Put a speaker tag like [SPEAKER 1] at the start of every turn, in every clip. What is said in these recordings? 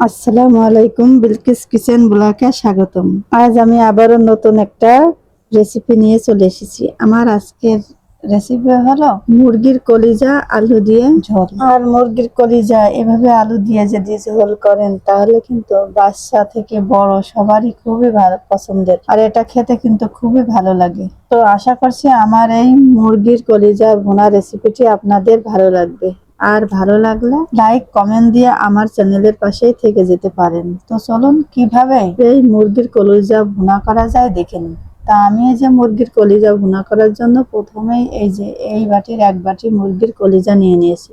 [SPEAKER 1] আসসালামু আলাইকুম, বিলকিস কিচেন ব্লকে স্বাগতম। আজ আমি আবারও নতুন একটা রেসিপি নিয়ে চলে এসেছি। আমার আজকের রেসিপি হলো মুরগির কলিজা আলু দিয়ে ঝোল। আর মুরগির কলিজা এভাবে আলু দিয়ে যদি ঝোল করেন, তাহলে কিন্তু বাচ্চা থেকে বড় সবারই খুবই ভালো পছন্দের। আর এটা খেতে কিন্তু খুবই ভালো লাগে। তো আশা করছি আমার এই মুরগির কলিজা ভুনা রেসিপিটি আপনাদের ভালো লাগবে। আর ভালো লাগলে লাইক কমেন্ট দিয়ে আমার চ্যানেলের পাশেই থেকে যেতে পারেন। তো চলুন, কীভাবে এই মুরগির কলিজা ভুনা করা যায় দেখে নিন তা আমি এই যে মুরগির কলিজা ভুনা করার জন্য প্রথমেই এই যে এই বাটির এক বাটি মুরগির কলিজা নিয়ে নিয়েছি।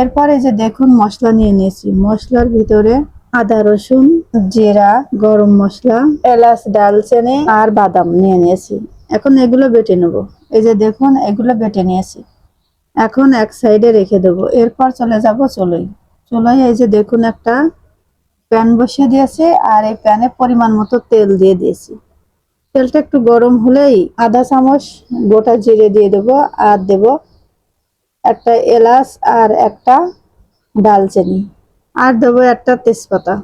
[SPEAKER 1] এরপর এই যে দেখুন, মশলা নিয়ে নিয়েছি। মশলার ভিতরে আদা, রসুন, জিরা, গরম মশলা, এলাচ, ডালচিনি আর বাদাম নিয়ে নিয়েছি। এখন এগুলো বেটে নেব। এই যে দেখুন, এগুলো বেটে নিয়েছি। এখন এক সাইডে রেখে দেবো। এরপর চলে যাব চলোই চলোই এই যে দেখুন একটা প্যান বসিয়ে দিয়েছি আর এই প্যানে পরিমাণ মতো তেল দিয়ে দিয়েছি। তেলটা একটু গরম হলেই আধা চামচ গোটা জিরে দিয়ে দেবো আর দেব একটা এলাচ আর একটা ডালচিনি। আর দেবো একটা তেজপাতা।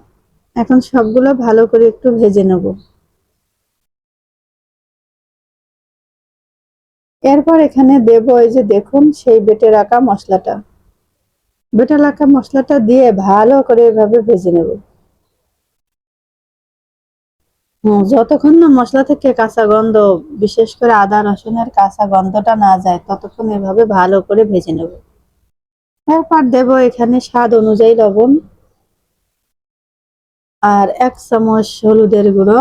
[SPEAKER 1] এখন সবগুলো ভালো করে একটু ভেজে নেব। এরপর এখানে দেব এই যে দেখুন, সেই বেটে রাখা মশলাটা। বেটে রাখা মশলাটা দিয়ে ভালো করে এভাবে ভেজে নেব। যতক্ষণ না মশলা থেকে কাঁচা গন্ধ, বিশেষ করে আদা, রসুনের কাঁচা গন্ধটা না যায়, ততক্ষণ এভাবে ভালো করে ভেজে নেব। এরপর দেব এখানে স্বাদ অনুযায়ী লবণ আর এক চামচ হলুদের গুঁড়ো,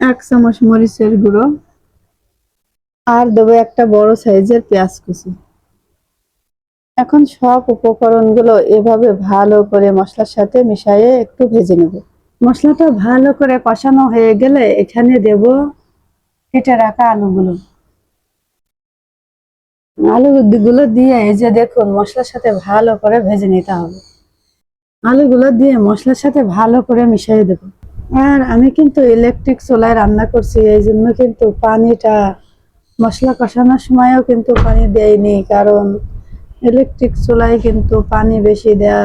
[SPEAKER 1] এক চামচ মরিচের গুঁড়ো। আর দেবো একটা বড় সাইজের পেঁয়াজ কুচি। এখন সব উপকরণগুলো এভাবে ভালো করে মশলার সাথে মিশিয়ে একটু ভেজে নেব। মশলাটা ভালো করে কষানো হয়ে গেলে এখানে দেব কেটে রাখা আলুগুলো। আলুগুলো দিয়ে এই যে দেখুন, মশলার সাথে ভালো করে ভেজে নিতে হবে। আলুগুলো দিয়ে মশলার সাথে ভালো করে মিশিয়ে দেব। আর আমি কিন্তু ইলেকট্রিক চুলায় রান্না করছি, এই জন্য কিন্তু পানিটা মশলা কষানোর সময়ও কিন্তু পানি দেয়নি, কারণ ইলেকট্রিক চুলায় কিন্তু পানি বেশি দেয়া,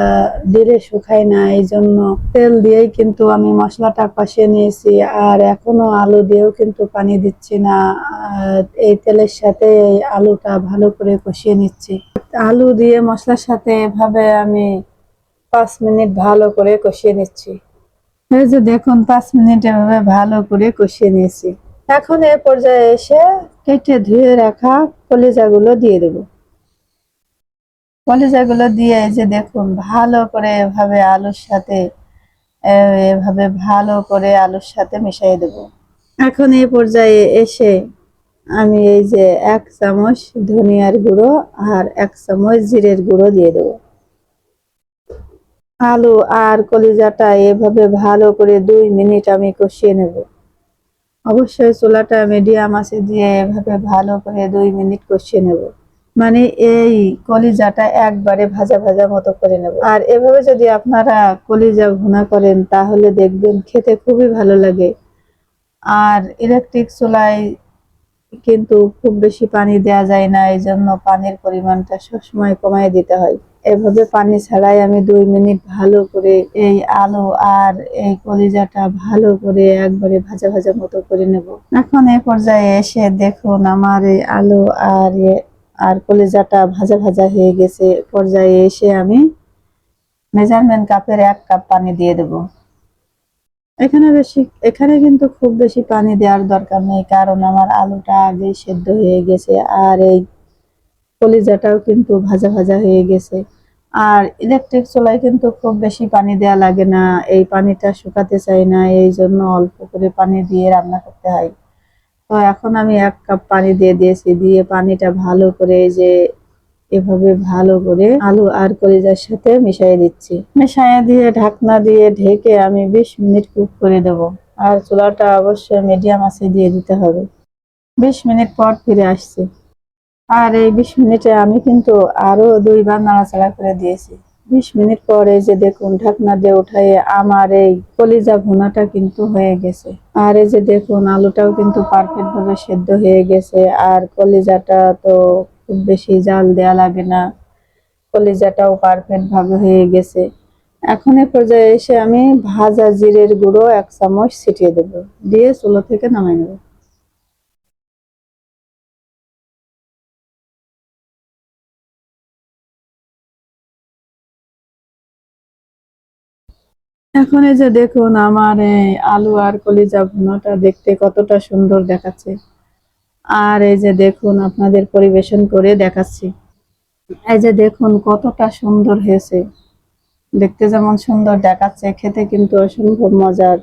[SPEAKER 1] দিলে শুকায় না এই জন্য তেল দিয়েই কিন্তু আমি মশলাটা কষিয়ে নিয়েছি। আর এখনও আলু দিয়েও কিন্তু পানি দিচ্ছি না। এই তেলের সাথে এই আলুটা ভালো করে কষিয়ে নিচ্ছি। আলু দিয়ে মশলার সাথে এভাবে আমি পাঁচ মিনিট ভালো করে কষিয়ে নিচ্ছি। এই যে দেখুন, পাঁচ মিনিট এভাবে ভালো করে কষিয়ে নিয়েছি। এখন এ পর্যায়ে এসে কেটে ধুয়ে রাখা কলিজাগুলো দিয়ে দেব। কলিজাগুলো দিয়ে যে দেখুন, ভালো করে এভাবে আলুর সাথে এভাবে ভালো করে আলুর সাথে মিশিয়ে দেব। এখন এই পর্যায়ে এসে আমি এই যে এক চামচ ধনিয়ার গুঁড়ো আর এক চামচ জিরের গুঁড়ো দিয়ে দেবো। আলু আর কলিজাটা এভাবে ভালো করে দুই মিনিট আমি কষিয়ে নেব। অবশ্যই চুলাটা মিডিয়াম আছে দিয়ে এভাবে ভালো করে দুই মিনিট কষিয়ে নেব। মানে এই কলিজাটা একবারে ভাজা ভাজা মতো করে নেব। আর এভাবে যদি আপনারা কলিজা ভুনা করেন, তাহলে দেখবেন খেতে খুবই ভালো লাগে। আর ইলেকট্রিক চুলায় কিন্তু খুব বেশি পানি দেয়া যায় না এই জন্য পানির পরিমাণটা সবসময় কমায় দিতে হয়। এভাবে পানি ছাড়াই আমি দুই মিনিট ভালো করে এই আলু আর এই কলিজাটা ভালো করে একবারে ভাজা ভাজা মতো করে নেব। এখন এই পর্যায়ে এসে দেখুন আমার এই আলু আর আর কলিজাটা ভাজা ভাজা হয়ে গেছে। পর্যায়ে এসে আমি মেজারমেন্ট কাপের এক কাপ পানি দিয়ে দেব। এখানে বেশি, এখানে কিন্তু খুব বেশি পানি দেওয়ার দরকার নেই, কারণ আমার আলুটা আগে সেদ্ধ হয়ে গেছে আর এই কলিজাটাও কিন্তু ভাজা ভাজা হয়ে গেছে। আর ইলেকট্রিক চুলায় কিন্তু খুব বেশি পানি দেওয়া লাগে না, এই পানিটা শুকাতে চাই না, এই জন্য অল্প করে পানি দিয়ে রান্না করতে হয়। তো এখন আমি এক কাপ পানি দিয়ে দিয়েছি, দিয়ে পানিটা ভালো করে যে এভাবে ভালো করে আলু আর কলিজার সাথে মিশিয়ে দিচ্ছি। মিশিয়ে দিয়ে ঢাকনা দিয়ে ঢেকে আমি বিশ মিনিট কুক করে দেব। আর চুলাটা অবশ্যই মিডিয়াম আছে দিয়ে দিতে হবে। বিশ মিনিট পর ফিরে আসছি। আর এই বিশ মিনিটে আমি কিন্তু আরও দুইবার নাড়াচাড়া করে দিয়েছি। বিশ মিনিট পরে যে দেখুন ঢাকনা দিয়ে উঠাই আমার এই কলিজা ভুনাটা কিন্তু হয়ে গেছে। আর এই যে দেখুন আলুটাও কিন্তু পারফেক্ট ভাবে সেদ্ধ হয়ে গেছে। আর কলিজাটা তো খুব বেশি জাল দেয়া লাগে না। কলিজাটাও পারফেক্ট ভাবে হয়ে গেছে। এখন এই পর্যায়ে এসে আমি ভাজা জিরের গুঁড়ো এক চামচ ছিটিয়ে দেবো। দিয়ে চুলো থেকে নামাই নেব। এখন এই যে দেখুন আমার আলু আর কলিজা ভুনাটা দেখতে কতটা সুন্দর দেখাচ্ছে। আর এই যে দেখুন আপনাদের পরিবেশন করে দেখাচ্ছি। এই যে দেখুন কতটা সুন্দর হয়েছে। দেখতে যেমন সুন্দর দেখাচ্ছে, খেতে কিন্তু অসম্ভব মজার।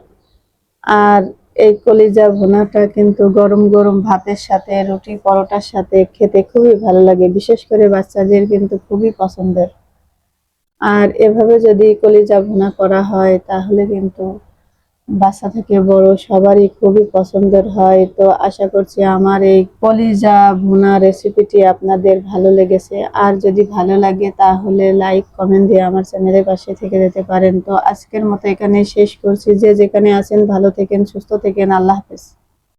[SPEAKER 1] আর এই কলিজা ভুনাটা কিন্তু গরম গরম ভাতের সাথে, রুটি পরোটার সাথে খেতে খুবই ভালো লাগে। বিশেষ করে বাচ্চাদের কিন্তু খুবই পছন্দের। আর এভাবে যদি কলিজা ভুনা করা হয়, তাহলে কিন্তু বাচ্চা থেকে বড় সবারই খুবই পছন্দের হয়। তো আশা করছি আমার এই কলিজা ভুনা রেসিপিটি আপনাদের ভালো লেগেছে। আর যদি ভালো লাগে, তাহলে লাইক কমেন্ট দিয়ে আমার চ্যানেলের পাশে থেকে যেতে পারেন। তো আজকের মতো এখানে শেষ করছি। যে যেখানে আছেন, ভালো থেকেন, সুস্থ থেকেন। আল্লাহ হাফেজ।